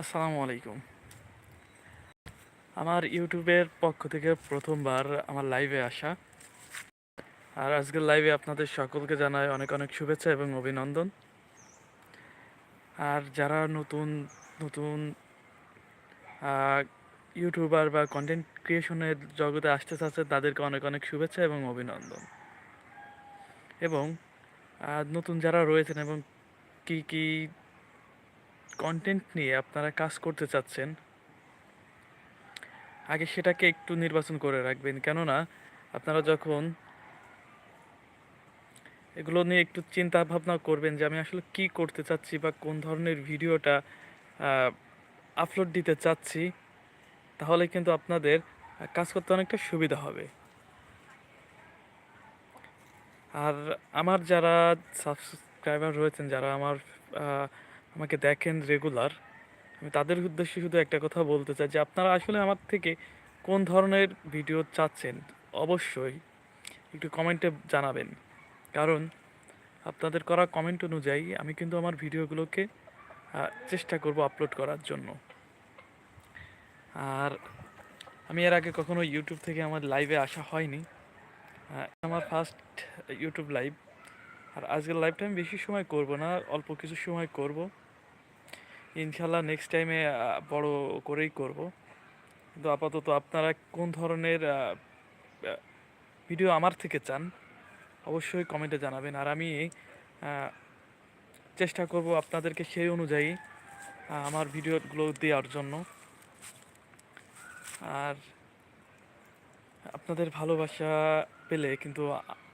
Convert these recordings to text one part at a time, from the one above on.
আসসালামু আলাইকুম। আমার ইউটিউবের পক্ষ থেকে প্রথমবার আমার লাইভে আসা। আর আজকের লাইভে আপনাদের সকলকে জানাই অনেক অনেক শুভেচ্ছা এবং অভিনন্দন। আর যারা নতুন নতুন ইউটিউবার বা কন্টেন্ট ক্রিয়েশনের জগতে আসতে চাচ্ছে, তাদেরকে অনেক অনেক শুভেচ্ছা এবং অভিনন্দন। এবং নতুন যারা রয়েছেন এবং কি কি কন্টেন্ট নিয়ে আপনারা কাজ করতে চাচ্ছেন, আগে সেটাকে একটু নির্বাচন করে রাখবেন। কেননা আপনারা যখন এগুলো নিয়ে একটু চিন্তা ভাবনা করবেন যে আমি আসলে কি করতে চাচ্ছি বা কোন ধরনের ভিডিওটা আপলোড দিতে চাচ্ছি, তাহলে কিন্তু আপনাদের কাজ করতে অনেকটা সুবিধা হবে। আর আমার যারা সাবস্ক্রাইবার রয়েছেন, যারা আমার আমাকে দেখেন রেগুলার আমি তাদের উদ্দেশ্যে শুধু একটা কথা বলতে চাই যে আপনারা আসলে আমার থেকে কোন ধরনের ভিডিও চাচ্ছেন? অবশ্যই একটু কমেন্টে জানাবেন। কারণ আপনাদের করা কমেন্ট অনুযায়ী আমি কিন্তু আমার ভিডিওগুলোকে চেষ্টা করব আপলোড করার জন্য। আর আমি এর আগে কখনো ইউটিউব থেকে আমার লাইভে আসা হয়নি। আমার ফার্স্ট ইউটিউব লাইভ আর আজকের লাইভটা আমি বেশি সময় করব না, অল্প কিছু সময় করব। ইনশাল্লাহ নেক্সট টাইমে বড় করেই করব। কিন্তু আপাতত আপনারা কোন ধরনের ভিডিও আমার থেকে চান, অবশ্যই কমেন্টে জানাবেন। আর আমি চেষ্টা করব আপনাদেরকে সেই অনুযায়ী আমার ভিডিওগুলো দেওয়ার জন্য। আর আপনাদের ভালোবাসা পেলে কিন্তু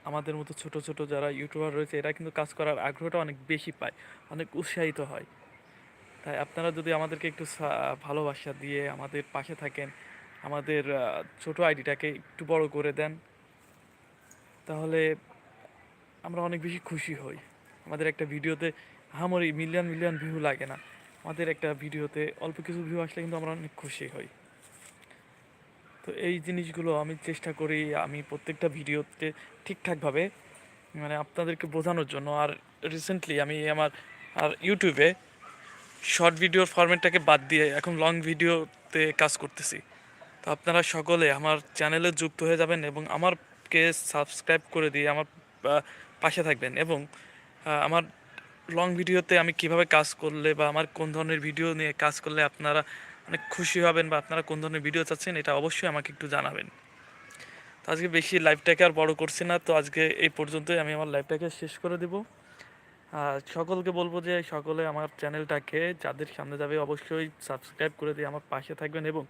আমাদের মতো ছোট ছোট যারা ইউটিউবার রয়েছে, এরা কিন্তু কাজ করার আগ্রহটা অনেক বেশি পায়, অনেক উৎসাহিত হয়। তাই আপনারা যদি আমাদেরকে একটু ভালোবাসা দিয়ে আমাদের পাশে থাকেন, আমাদের ছোট আইডিটাকে একটু বড় করে দেন, তাহলে আমরা অনেক বেশি খুশি হই। আমাদের একটা ভিডিওতে হামরি মিলিয়ন মিলিয়ন ভিউ লাগে না। আমাদের একটা ভিডিওতে অল্প কিছু ভিউ আসলে কিন্তু আমরা অনেক খুশি হই। তো এই জিনিসগুলো আমি চেষ্টা করি, আমি প্রত্যেকটা ভিডিওতে ঠিকঠাকভাবে মানে আপনাদেরকে বোঝানোর জন্য। আর রিসেন্টলি আমি আমার, আর ইউটিউবে শর্ট ভিডিওর ফরম্যাটটাকে বাদ দিয়ে এখন লং ভিডিওতে কাজ করতেছি। তো আপনারা সকলে আমার চ্যানেলে যুক্ত হয়ে যাবেন এবং আমারকে সাবস্ক্রাইব করে দিয়ে আমার পাশে থাকবেন এবং আমার লং ভিডিওতে আমি কীভাবে কাজ করলে বা আমার কোন ধরনের ভিডিও নিয়ে কাজ করলে আপনারা অনেক খুশি হবেন বা আপনারা কোন ধরনের ভিডিও চাচ্ছেন এটা অবশ্যই আমাকে একটু জানাবেন। তো আজকে বেশি লাইভটাকে আর বড় করছি না, তো আজকে এই পর্যন্তই। আমি আমার লাইভটাকে শেষ করে দেব। সকলকে বলব যে সকলে আমার চ্যানেলটাকে যাদের সামনে যাবে অবশ্যই সাবস্ক্রাইব করে দিয়ে আমার পাশে থাকবেন এবং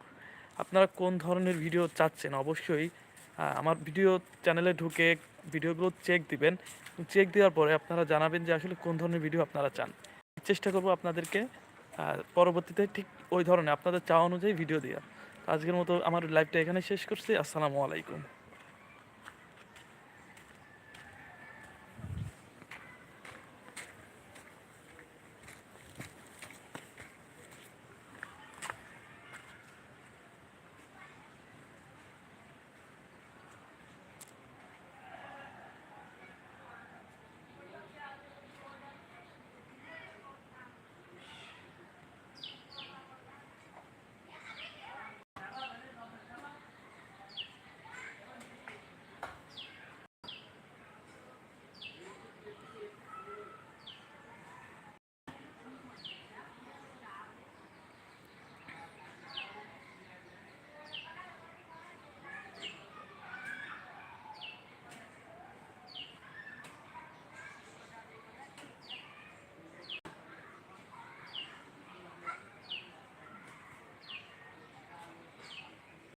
আপনারা কোন ধরনের ভিডিও চাচ্ছেন অবশ্যই আমার ভিডিও চ্যানেলে ঢুকে ভিডিওগুলো চেক দিবেন। চেক দেওয়ার পরে আপনারা জানাবেন যে আসলে কোন ধরনের ভিডিও আপনারা চান। চেষ্টা করব আপনাদেরকে পরবর্তীতে ঠিক ওই ধরনের আপনাদের চাওয়া অনুযায়ী ভিডিও দেওয়া আজকের মতো আমার লাইভটা এখানে শেষ করছি। আসসালামু আলাইকুম।